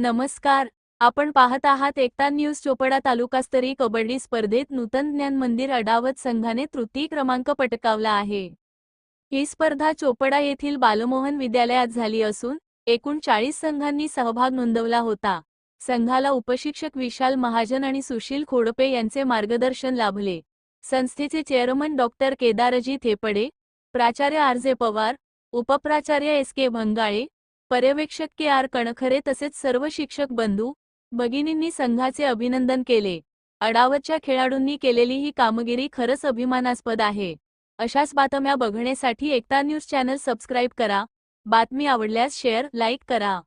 नमस्कार. आपण पाहत आहात एकता न्यूज चोपडा तालुकास्तरीय कबड्डी स्पर्धेत नूतन ज्ञान मंदिर अडावत संघाने तृतीय क्रमांक पटकावला आहे. ही स्पर्धा चोपडा येथील बालमोहन विद्यालयात झाली असून एकूण चाळीस संघांनी सहभाग नोंदवला होता. संघाला उपशिक्षक विशाल महाजन आणि सुशील खोडपे यांचे मार्गदर्शन लाभले. संस्थेचे चेअरमन डॉक्टर केदारजी थेपडे प्राचार्य आर जे पवार उपप्राचार्य एस के भंगाळे पर्यवेक्षक के आर कणखरे तसेच सर्व शिक्षक बंधू भगिनींनी संघाचे अभिनंदन केले. अडावतच्या खेळाडूंनी केलेली ही कामगिरी खरंच अभिमानास्पद आहे. अशाच बातम्या बघण्यासाठी एकता न्यूज चॅनल सबस्क्राईब करा. बातमी आवडल्यास शेअर लाईक करा.